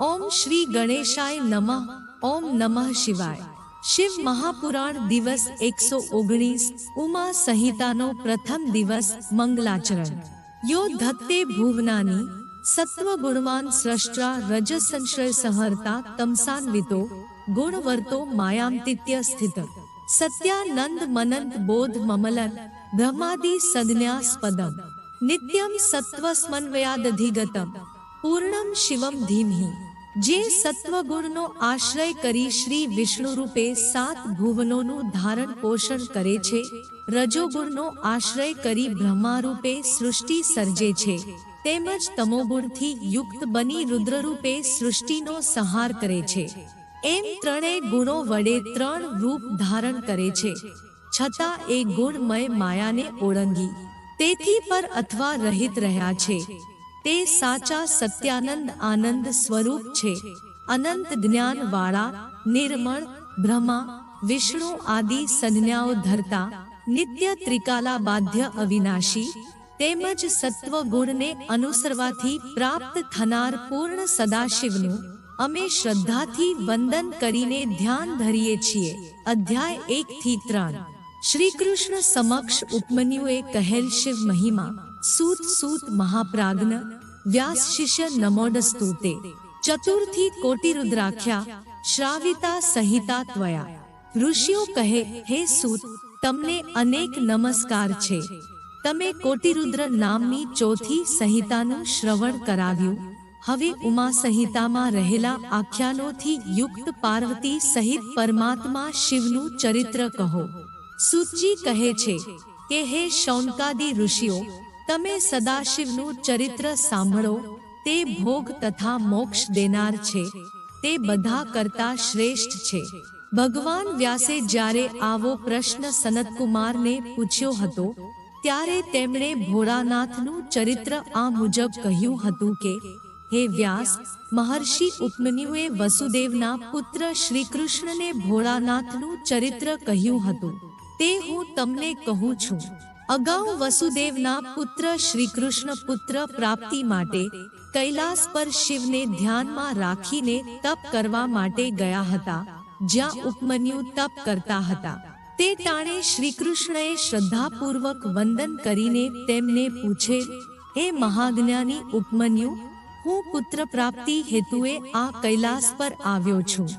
ઓમ શ્રી ગણેશાય નમઃ, ઓમ નમઃ શિવાય. શિવ મહાપુરાણ દિવસ એકસો ઓગણીસ, ઉમા સંહિતાનો પ્રથમ દિવસ મંગલાચરણ. યો ધત્તે ભુવનાની, સત્વગુણવાન સ્રષ્ટા રજસંશ્રય સહર્તા તમસાન્વિતો, ગુણવર્તો માયામતિત્ય સ્થિત. સત્યાનંદ મનંત બોધ મમલન, બ્રહ્માદિ સંજ્ઞાસ્પદમ નિત્યમ સત્વસ્મન્વયાદધિગતમ પૂર્ણમ શિવમ ધીમહિ. જે સત્વગુણનો આશ્રય કરી શ્રી વિષ્ણુ રૂપે સાત ભુવનોનું ધારણ પોષણ કરે છે, રજોગુણનો આશ્રય કરી બ્રહ્મા રૂપે સૃષ્ટિ સર્જે છે, તેમજ તમોગુણથી યુક્ત બની રુદ્ર રૂપે સૃષ્ટિનો સંહાર કરે છે. એમ ત્રણેય ગુણો વડે ત્રણ રૂપ ધારણ કરે છે. છતાં એ ગુણમય માયાને ઓળંગી. તેથી પર અથવા રહિત રહ્યા છે. તે સાચા સત્યાનંદ આનંદ સ્વરૂપ છે. અનંત જ્ઞાન વાળા નિર્મળ, બ્રહ્મા, વિષ્ણુ આદિ સંજ્ઞાઓ ધરતા, નિત્ય ત્રિકાલા બાધ્ય અવિનાશી, તેમજ સત્વ ગુણને અનુસરવાથી પ્રાપ્ત થનાર પૂર્ણ સદાશિવનું, અમે શ્રદ્ધાથી વંદન કરીને ધ્યાન ધરીએ છીએ. અધ્યાય એક થી ત્રણ. શ્રી કૃષ્ણ સમક્ષ ઉપમન્યુએ કહેલ શિવ મહિમા સૂત સૂત મહાપ્રાજ્ઞ વ્યાસ શિષ્ય નમોડસ્તુ તે ચતુર્થી કોટી રુદ્રાખ્યા, શ્રાવિતા સંહિતા ત્વયા. ઋષિઓ કહે, હે સૂત, તમને અનેક નમસ્કાર છે. તમે કોટિરુદ્ર નામની ચોથી સંહિતાનું શ્રવણ કરાવ્યું. હવે ઉમા સંહિતામાં રહેલા આખ્યાનોથી યુક્ત પાર્વતી સહિત પરમાત્મા શિવનું ચરિત્ર કહો. સુતજી કહે છે કે, હે શૌનકાદી ઋષિઓ તમે સદાશિવનું ચરિત્ર સાંભળો, તે ભોગ તથા મોક્ષ દેનાર છે, તે બધા કરતા શ્રેષ્ઠ છે. ભગવાન વ્યાસે જ્યારે આવો પ્રશ્ન સનતકુમારને પૂછ્યો હતો, ત્યારે તેમણે ભોળાનાથનું ચરિત્ર આ મુજબ કહ્યું હતું કે, હે વ્યાસ, મહર્ષિ ઉપમન્યુએ વસુદેવના પુત્ર શ્રી કૃષ્ણને ભોળાનાથનું ચરિત્ર કહ્યું હતું. તે હું તમને કહું છું. અગાઉ વસુદેવના પુત્ર શ્રી કૃષ્ણ પુત્ર પ્રાપ્તિ માટે કૈલાસ પર શિવને ધ્યાનમાં રાખીને તપ કરવા માટે ગયા હતા, જ્યાં ઉપમન્યુ તપ કરતા હતા. તે ટાણે શ્રી કૃષ્ણએ શ્રદ્ધાપૂર્વક વંદન કરીને તેમને પૂછે, હે મહાજ્ઞાની ઉપમન્યુ, હું પુત્ર પ્રાપ્તિ હેતુએ આ કૈલાસ પર આવ્યો છું.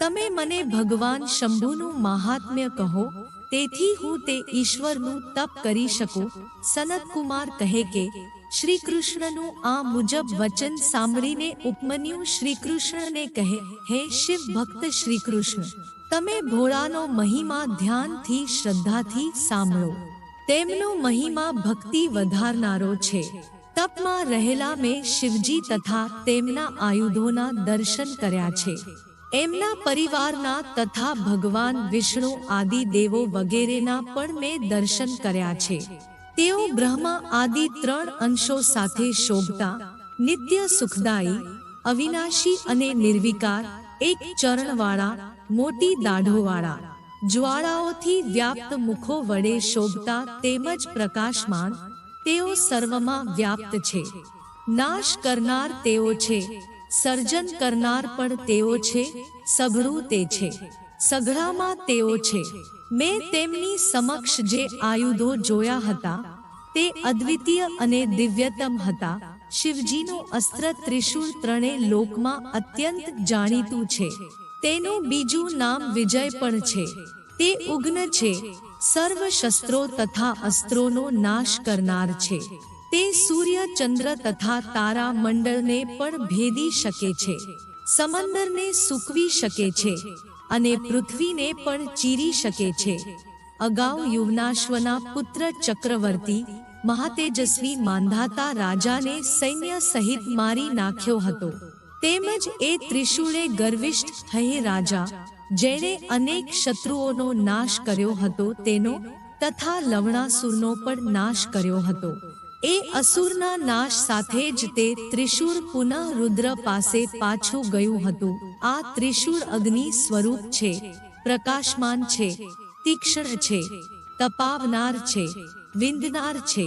તમે મને ભગવાન શંભુનું મહાત્મ્ય કહો તેથી હું તે ઈશ્વરનું તપ કરી શકું. સનત કુમાર કહે કે શ્રી કૃષ્ણનું આ મુજબ વચન સાંભળીને ઉપમન્યુ શ્રી કૃષ્ણને કહે, હે શિવ ભક્ત શ્રી કૃષ્ણ તમે ભોળાનો મહિમા ધ્યાનથી, શ્રદ્ધાથી સાંભળો. તેમનો મહિમા ભક્તિ વધારનારો છે. તપમાં રહેલા મેં શિવજી તથા તેમના આયુધોના દર્શન કર્યા છે. એમના પરિવારના તથા ભગવાન વિષ્ણુ આદિ દેવો વગેરેના પણ મેં દર્શન કર્યા છે. તેઓ બ્રહ્મા આદિ ત્રણ અંશો સાથે શોભતા, નિત્ય સુખદાયી, અવિનાશી અને નિર્વિકાર, એક ચરણવાળા, મોટી દાઢોવાળા, જ્વાળાઓથી વ્યાપ્ત મુખો વડે શોભતા તેમજ પ્રકાશમાન, તેઓ સર્વમાં વ્યાપ્ત છે. નાશ કરનાર તેઓ છે. સર્જન કરનાર પણ તેઓ છે, સઘળું તે છે. સઘળામાં તેઓ છે. મેં તેમની સમક્ષ જે આયુધો જોયા હતા, તે અદ્વિતીય અને દિવ્યતમ હતા. શિવજીનું અસ્ત્ર ત્રિશૂળ ત્રણે લોકમાં અત્યંત જાણીતું છે. તેનું બીજું નામ વિજય પણ છે. તે ઉગ્ન છે. સર્વ શસ્ત્રો તથા અસ્ત્રોનો નાશ કરનાર છે. તે સૂર્ય, ચંદ્ર તથા તારા મંડળને પણ ભેદી શકે છે, સમંદરને સૂકવી શકે છે અને પૃથ્વીને પણ ચીરી શકે છે. અગાઉ યુવનાશ્વના પુત્ર ચક્રવર્તી મહાતેજસ્વી માંધાતા રાજાને સૈન્ય સહિત મારી નાખ્યો હતો. તેમજ એ ત્રિશૂળે ગર્વિષ્ઠ થઈ રાજા, જેણે અનેક શત્રુઓનો નાશ કર્યો હતો, તેનો તથા લવણાસુરનો પણ નાશ કર્યો હતો. એ અસુરના નાશ સાથે જ તે ત્રિશૂળ પુનઃ રુદ્ર પાસે પાછું ગયું હતું. આ ત્રિશૂળ અગ્નિ સ્વરૂપ છે, પ્રકાશમાન છે, તીક્ષ્ણ છે, તપાવનાર છે, વિંદનાર છે.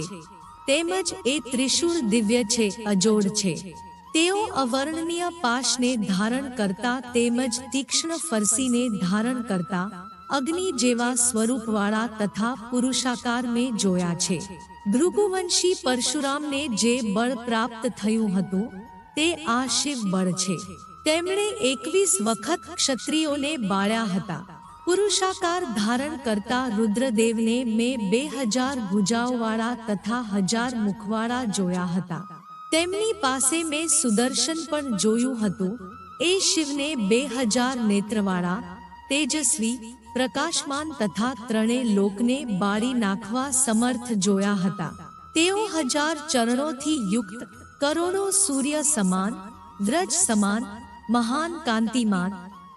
તેમજ એ ત્રિશૂળ દિવ્ય છે, અજોડ છે. તેઓ અવર્ણનીય પાશને ધારણ કરતા તેમજ તીક્ષ્ણ ફરસીને ધારણ કરતા અગ્નિ જેવા સ્વરૂપવાળા તથા પુરુષાકાર મેં જોયા છે. ભૃગુવંશી પરશુરામને જે બળ પ્રાપ્ત થયું હતું, તે આ શિવ બળ છે. તેમણે એકવીસ વખત ક્ષત્રિયોને બાળ્યા હતા. પુરુષાકાર ધારણ કરતા રુદ્રદેવને મેં બે હજાર ભુજાઓવાળા તથા હજાર મુખવાળા જોયા હતા. તેમની પાસે મેં સુદર્શન પણ જોયું હતું. એ શિવને બે હજાર નેત્રવાળા, તેજસ્વી પ્રકાશમાન તથા ત્રણે લોકને બાળી નાખવા સમર્થ જોયા હતા. તેઓ હજાર ચરણોથી યુક્ત, કરોડો સૂર્ય સમાન વ્રજ સમાન, મહાન કાંતિમાન,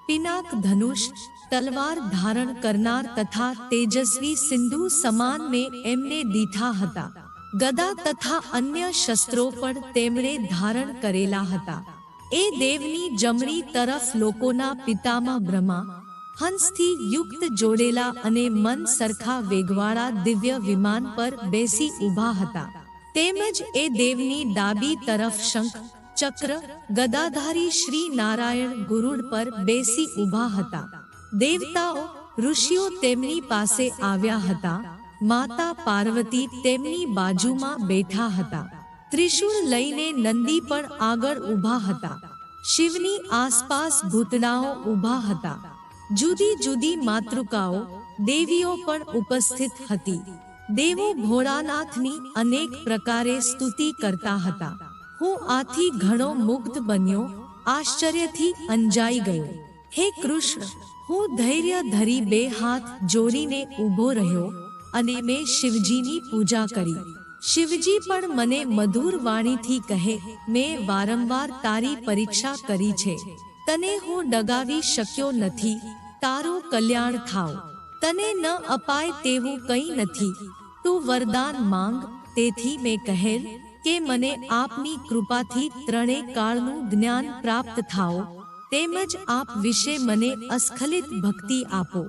પિનાક ધનુષ, તલવાર ધારણ કરનાર તથા તેજસ્વી સિંધુ સમાન મેં એમને દીઠા હતા. ગદા તથા અન્ય શસ્ત્રો પણ તેમણે ધારણ કરેલા હતા. એ દેવની જમણી તરફ લોકોના પિતામાં બ્રહ્મા હંસથી યુક્ત જોડેલા અને મન સરખા વેગવાળા દિવ્ય વિમાન પર બેસી ઊભા હતા. તેમજ એ દેવની ડાબી તરફ શંખ, ચક્ર, ગદાધારી શ્રી નારાયણ ગુરુડ પર બેસી ઊભા હતા. દેવતાઓ, ઋષિઓ તેમની પાસે આવ્યા હતા. માતા પાર્વતી તેમની બાજુમાં બેઠા હતા. ત્રિશૂળ લઈને નંદી પણ આગળ ઊભા હતા. શિવની આસપાસ ભૂતડાઓ ઊભા હતા. જુદી જુદી માતૃકાઓ દેવીઓ પણ ઉપસ્થિત હતી. દેવો ભોળાનાથની અનેક પ્રકારે સ્તુતિ કરતા હતા. હું આથી ઘણો મુગ્ધ બન્યો, આશ્ચર્યથી અંજાઈ ગયો. હે કૃષ્ણ, હું ધૈર્ય ધરી બે હાથ જોડીને ઊભો રહ્યો અને મેં શિવજીની પૂજા કરી. શિવજી પણ મને મધુર વાણીથી કહે, મેં વારંવાર તારી પરીક્ષા કરી છે. તને હું ડગાવી શક્યો નથી, તારું કલ્યાણ થાવ. તને ન અપાય તેવું કંઈ નથી. તું વરદાન માંગ, તેથી મેં કહેલ કે મને આપની કૃપાથી ત્રણે કાળનું જ્ઞાન પ્રાપ્ત થાઓ. તેમજ આપ વિશે મને અસ્ખલિત ભક્તિ આપો.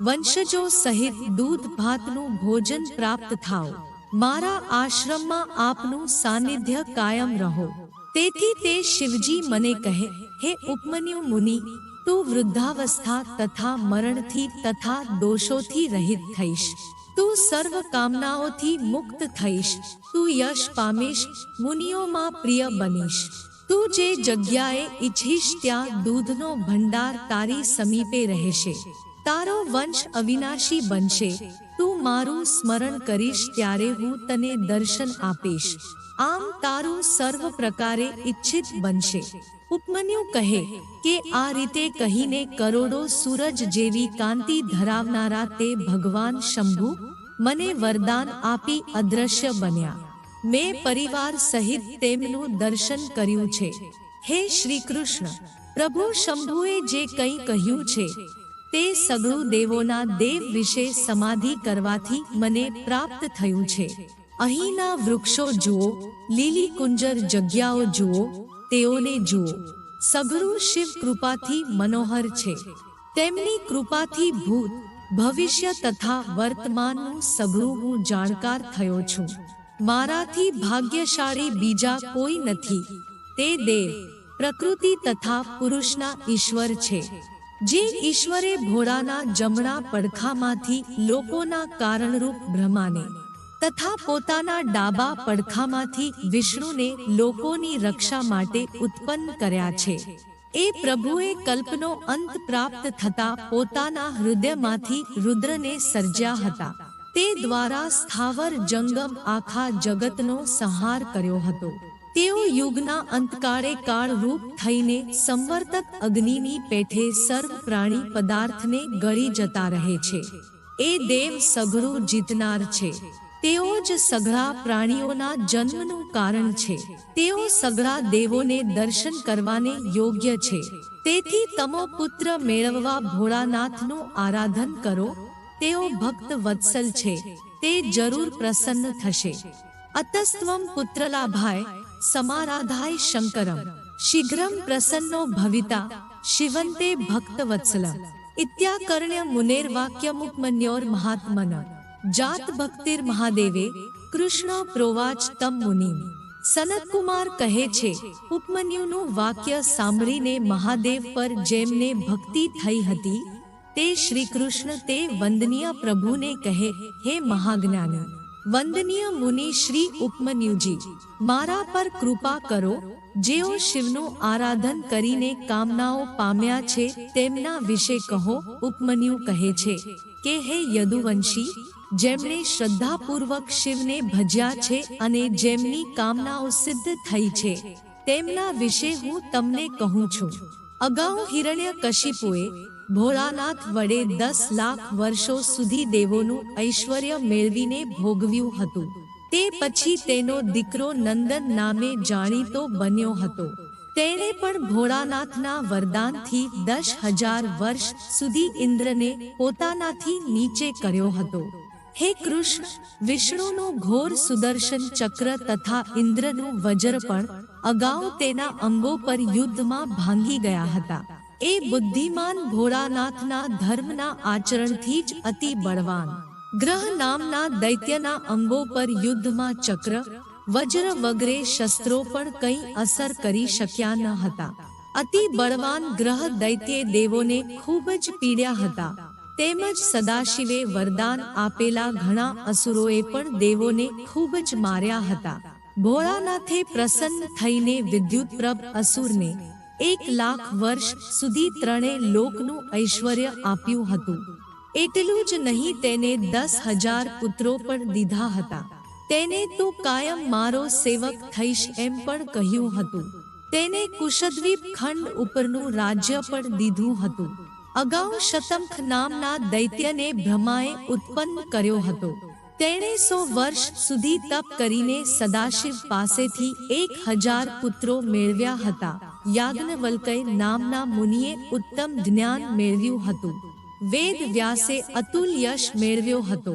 વંશજો સહિત દૂધ ભાતનું ભોજન પ્રાપ્ત થાઓ. મારા આશ્રમમાં આપનું સાનિધ્ય કાયમ રહો. તેથી તે શિવજી મને કહે હે ઉપમન્યુ મુનિ, તું વૃદ્ધાવસ્થા તથા મરણથી તથા દોષોથી રહિત થઈશ. તું સર્વ કામનાઓથી મુક્ત થઈશ. તું યશ પામીશ, મુનિઓમાં પ્રિય બનીશ. તું જે જગ્યાએ ઈચ્છીશ ત્યાં દૂધનો ભંડાર તારી સમીપે રહેશે. તારો વંશ અવિનાશી બનશે. તું મારું સ્મરણ કરીશ ત્યારે હું તને દર્શન આપીશ. આમ તારું સર્વ પ્રકારે ઈચ્છિત બનશે. ઉપમન્યુ કહે કે આ રીતે કહીને કરોડો સૂરજ જેવી કાંતિ ધરાવનારા તે ભગવાન શંભુ મને વરદાન આપી અદ્રશ્ય બન્યા. મેં પરિવાર સહિત તેમનું દર્શન કર્યું છે. હે શ્રી કૃષ્ણ પ્રભુ શંભુએ જે કંઈ કહ્યું છે, તે સગળું દેવોના દેવ વિશે સમાધિ કરવાથી મને પ્રાપ્ત થયું છે. અહીંના વૃક્ષો જુઓ, લીલી કુંજર જગ્યાઓ જુઓ, તેઓને જુઓ. સઘળું શિવ કૃપાથી મનોહર છે. તેમની કૃપાથી ભૂત, ભવિષ્ય તથા વર્તમાનનું સઘળું હું જાણકાર થયો છું. મારાથી ભાગ્યશાળી બીજા કોઈ નથી. તે દેવ, પ્રકૃતિ તથા પુરુષના ઈશ્વર છે. જે ઈશ્વરે ભોળાના જમણા પડખામાંથી લોકોના કારણરૂપ બ્રહ્માને તથા પોતાના ડાબા પડખામાંથી વિષ્ણુને લોકોની રક્ષા માટે ઉત્પન્ન કર્યા છે. એ પ્રભુએ કલ્પનો અંત પ્રાપ્ત થતા પોતાના હૃદયમાંથી રુદ્રને સર્જ્યા હતા. તે દ્વારા સ્થાવર જંગમ આખા જગતનો સંહાર કર્યો હતો. તેઓ યુગના અંતકાળે કાળ રૂપ થઈને સંવર્તક અગ્નિની પેઠે સર્વ પ્રાણી પદાર્થને ગળી જતા રહે છે. એ દેવ સઘળું જીતનાર છે. તેઓ જ સઘળા પ્રાણીઓના જન્મનું કારણ છે. તેઓ સઘળા દેવોને દર્શન કરવાને યોગ્ય છે. તેથી તમો પુત્ર મેળવવા ભોળાનાથનું આરાધન કરો. તેઓ ભક્ત વત્સલ છે. તે જરૂર પ્રસન્ન થશે. અતસ્ત્વમ પુત્રલાભાય સમારાધાય શંકરમ. શીઘ્રમ પ્રસન્નો ભવિતા. શિવંતે ભક્ત વત્સલમ ઇત્યાકર્ણ્ય મુનેર વાક્યમુકમન્યોર મહાત્મન. જાત ભક્તિર મહાદેવે કૃષ્ણ પ્રોવાચ તમ મુનિમ. સનતકુમાર કહે છે, ઉપમન્યુનું વાક્ય સાંભળીને મહાદેવ પર જેમને ભક્તિ થઈ હતી, તે શ્રી કૃષ્ણ તે વંદનીય પ્રભુને કહે, હે મહાજ્ઞાની, વંદનીય મુનિ શ્રી ઉપમન્યુજી, મારા પર કૃપા કરો, જેઓ શિવનું આરાધન કરીને કામનાઓ પામ્યા છે, તેમના વિશે કહો. ઉપમન્યુ કહે છે, કે હે યદુવંશી જેમણે શ્રદ્ધાપૂર્વક શિવને ભજ્યા છે અને જેમની કામનાઓ સિદ્ધ થઈ છે, તેમના વિશે હું તમને કહું છું. અગાઉ હિરણ્ય કશિપુએ ભોળાનાથ વડે દસ લાખ વર્ષો સુધી દેવોનું ઐશ્વર્ય મેળવીને ભોગવ્યું હતું. તે પછી તેનો દીકરો નંદન નામે જાણીતો બન્યો હતો. તેણે પણ ભોળાનાથના વરદાનથી દસ હજાર વર્ષ સુધી ઇન્દ્રને પોતાનાથી નીચે કર્યો હતો. હે કૃષ્ણ, વિષ્ણુનું ઘોર સુદર્શન ચક્ર તથા ઇન્દ્રનું વજ્ર પણ અગાઉ તેના અંગો પર યુદ્ધમાં ભાંગી ગયા હતા. એ બુદ્ધિમાન ભોળાનાથના ધર્મના આચરણથી જ અતિ બળવાન. ગ્રહ નામના દૈત્યના અંગો પર યુદ્ધમાં ચક્ર, વજ્ર વગેરે શસ્ત્રો પણ કંઈ અસર કરી શક્યા ન હતા. અતિ બળવાન ગ્રહ દૈત્ય દેવોને ખૂબ જ પીડ્યા હતા. તેમજ સદાશિવે વરદાન આપેલા ઘણા અસુરોએ પણ દેવોને ખૂબ જ માર્યા હતા. ભોળાનાથે પ્રસન્ન થઈને વિદ્યુતપ્રભ અસુરને એક લાખ વર્ષ સુધી ત્રણે લોકનું ઐશ્વર્ય આપ્યું હતું. એટલું જ નહીં, તેને દસ હજાર પુત્રો પણ દીધા હતા. તેને તું કાયમ મારો સેવક થઈશ એમ પણ કહ્યું હતું. તેને કુશદ્વીપ ખંડ ઉપરનું રાજ્ય પણ દીધું હતું. અગાઉ શતંખ નામના દૈત્યને બ્રહ્માએ ઉત્પન્ન કર્યો હતો. તેણે સો વર્ષ સુધી તપ કરીને સદાશિવ પાસેથી એક હજાર પુત્રો મેળવ્યા હતા. યાજ્ઞવલ્કય નામના મુનિએ ઉત્તમ જ્ઞાન મેળવ્યું હતું. વેદ વ્યાસે અતુલ યશ મેળવ્યો હતો.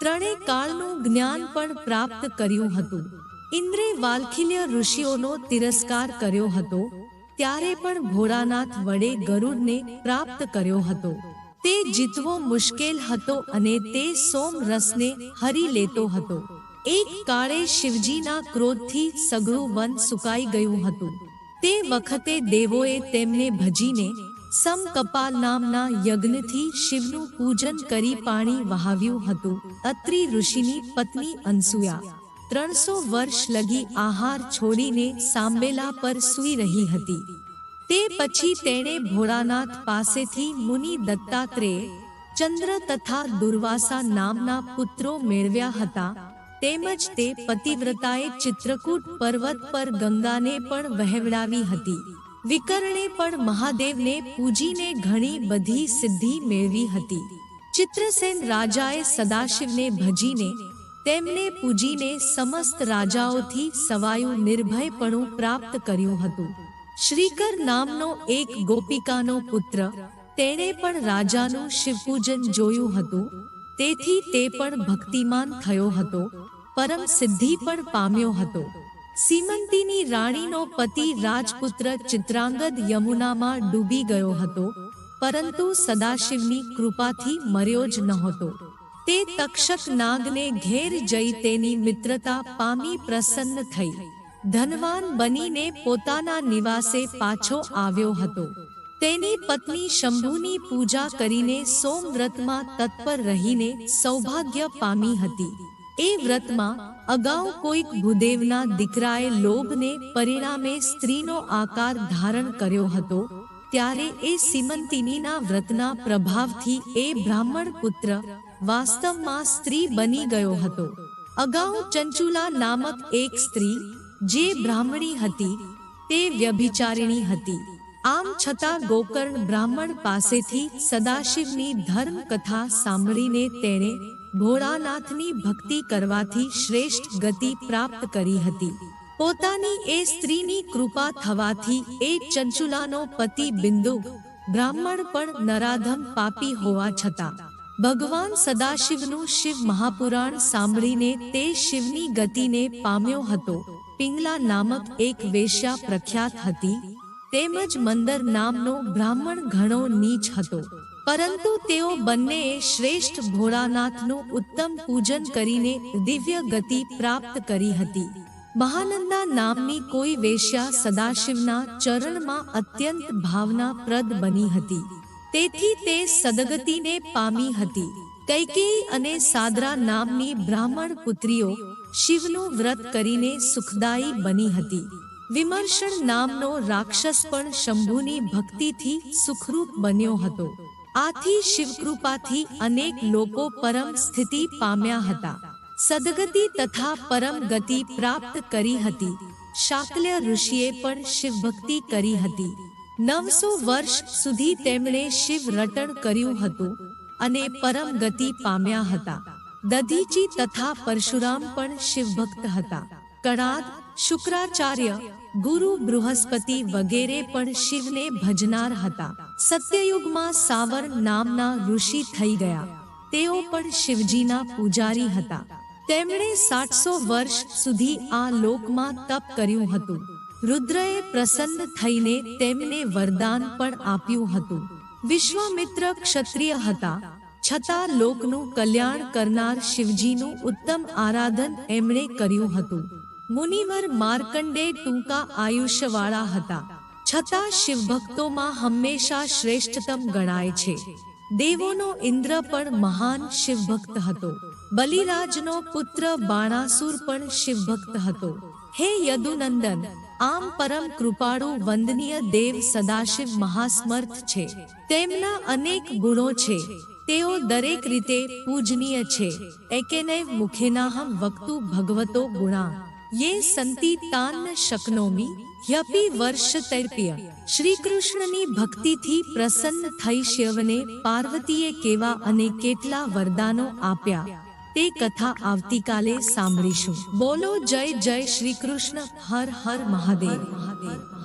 ત્રણે કાળનું જ્ઞાન પણ પ્રાપ્ત કર્યું હતું. ઇન્દ્રે વાલ્ખિલ્ય ઋષિઓનો તિરસ્કાર કર્યો હતો. ત્યારે પણ ભોળાનાથ વડે ગરુડને પ્રાપ્ત કર્યો હતો. તે જીતવો મુશ્કેલ હતો અને તે સોમ રસને હરી લેતો હતો. એક કાળે શિવજીના ક્રોધથી સઘળું વન સુકાઈ ગયું હતું. તે વખતે દેવોએ તેમને ભજીને સમકપાલ નામના યજ્ઞથી શિવનું પૂજન કરી પાણી વહાવ્યું હતું. અત્રિ ઋષિની પત્ની અનસુયા ત્રણસો વર્ષ લગી આહાર છોડીને સાંબેલા પર સૂઈ રહી હતી. તે પછી તેણે ભોળાનાથ પાસેથી મુનિ દત્તાત્રેય ચંદ્ર તથા દુર્વાસા નામના પુત્રો મેળવ્યા હતા. તેમજ તે પતિવ્રતાએ ચિત્રકૂટ પર્વત પર ગંગાને પણ વહેવડાવી હતી. વિકર્ણે પણ મહાદેવને પૂજીને ઘણી બધી સિદ્ધિ મેળવી હતી. ચિત્રસેન રાજાએ સદાશિવને ભજીને તેમને પૂજીને સમસ્ત રાજાઓથી સવાયું નિર્ભયપણું પ્રાપ્ત કર્યું હતું. શ્રીકર નામનો એક ગોપિકાનો પુત્ર, તેણે પણ રાજાનું શિવપૂજન જોયું હતું. તેથી તે પણ ભક્તિમાન થયો હતો, પરમ સિદ્ધિ પણ પામ્યો હતો. સીમંતીની રાણીનો પતિ રાજપુત્ર ચિત્રાંગદ યમુનામાં ડૂબી ગયો હતો, પરંતુ સદાશિવની કૃપાથી મર્યો જ નહોતો. તે તક્ષક નાગને ઘેર જઈ તેની મિત્રતા પામી પ્રસન્ન થઈ. ધનવાન બનીને પોતાના નિવાસે પાછો આવ્યો હતો. તેની પત્ની શંભુની પૂજા કરીને સોમ વ્રતમાં તત્પર રહીને સૌભાગ્ય પામી હતી. એ વ્રતમાં અગાઉ કોઈક ભૂદેવના દીકરાએ લોભને પરિણામે સ્ત્રીનો આકાર ધારણ કર્યો હતો, ત્યારે એ સિમંતિનીના વ્રતના પ્રભાવથી એ બ્રાહ્મણ પુત્ર વાસ્તવમાં સ્ત્રી બની ગયો હતો. અગાઉ ચંચુલા નામક એક સ્ત્રી, જે બ્રાહ્મણી હતી, તે વ્યભિચારિણી હતી. આમ છતાં ગોકર્ણ બ્રાહ્મણ પાસેથી સદાશિવની ધર્મ કથા સાંભળીને તેણે ભોળાનાથની ભક્તિ કરવાથી શ્રેષ્ઠ ગતિ પ્રાપ્ત કરી હતી. પોતાની એ સ્ત્રીની કૃપા થવાથી એ ચંચુલાનો પતિ બિંદુ બ્રાહ્મણ પણ નરાધમ પાપી હોવા છતાં ભગવાન સદાશિવનું શિવ મહાપુરાણ સાંભળીને તે શિવની ગતિને પામ્યો હતો. પિંગલા નામક એક વેશ્યા પ્રખ્યાત હતી. તેમજ મંદર નામનો બ્રાહ્મણ ઘણો નીચ હતો. પરંતુ તેઓ બંનેએ શ્રેષ્ઠ ભોળાનાથનું ઉત્તમ પૂજન કરીને દિવ્ય ગતિ પ્રાપ્ત કરી હતી. મહાનંદા નામની કોઈ વેશ્યા સદાશિવના ચરણમાં અત્યંત ભાવનાપ્રદ બની હતી. તેથી તે સદગતિને પામી હતી. કૈકેયી અને સાદરા નામની બ્રાહ્મણ પુત્રીઓ શિવનું વ્રત કરીને સુખદાયી બની હતી. વિમર્શન નામનો રાક્ષસ પણ શંભુની ભક્તિથી સુખરૂપ બન્યો હતો. આથી શિવકૃપાથી અનેક લોકો પરમ સ્થિતિ પામ્યા હતા. સદગતિ તથા પરમ ગતિ પ્રાપ્ત કરી હતી. શાકલ્ય ઋષિએ પણ શિવભક્તિ કરી હતી. નવસો વર્ષ સુધી તેમણે શિવ રટણ કર્યું હતું અને પરમ ગતિ પામ્યા હતા. દધીચી તથા પરશુરામ પણ શિવભક્ત હતા. કણાદ, શુક્રાચાર્ય, ગુરુ બૃહસ્પતિ વગેરે પણ શિવને ભજનાર હતા. સત્યયુગમાં સાવર નામના ઋષિ થઈ ગયા. તેઓ પણ શિવજીના પૂજારી હતા. તેમણે સાતસો વર્ષ સુધી આ લોકમાં તપ કર્યું હતું. રુદ્રએ પ્રસન્ન થઈને તેમને વરદાન પણ આપ્યું હતું. વિશ્વામિત્ર ક્ષત્રિય હતા. છતાં લોકનું કલ્યાણ કરનાર શિવજીનું ઉત્તમ આરાધન એમણે કર્યું હતું. મુનિવર માર્કંડે ટૂંકા આયુષ્યવાળા હતા. છતાં શિવભક્તોમાં હંમેશા શ્રેષ્ઠતમ ગણાય છે. દેવોનો ઇન્દ્ર પણ મહાન શિવભક્ત હતો. બલિરાજનો પુત્ર બાણાસુર પણ શિવભક્ત હતો. હે યદુનંદન આમ પરમ કૃપાળુ વંદનીય દેવ સદાશિવ મહાસ્મર્થ છે. તેમના અનેક ગુણો છે. તેઓ દરેક રીતે પૂજનીય છે. એકેનૈવ મુખેનાહમ વક્તુ ભગવતો ગુણા. યે સંતિ તાન શકનોમી યપી વર્ષ તૈર્પ્ય. શ્રી કૃષ્ણની ભક્તિથી પ્રસન્ન થઈ શિવને પાર્વતીએ કેવા અને કેટલા વરદાનો આપ્યા. તે કથા આવતીકાલે સાંભળીશું. બોલો જય જય શ્રી કૃષ્ણ. હર હર મહાદેવ. મહાદેવ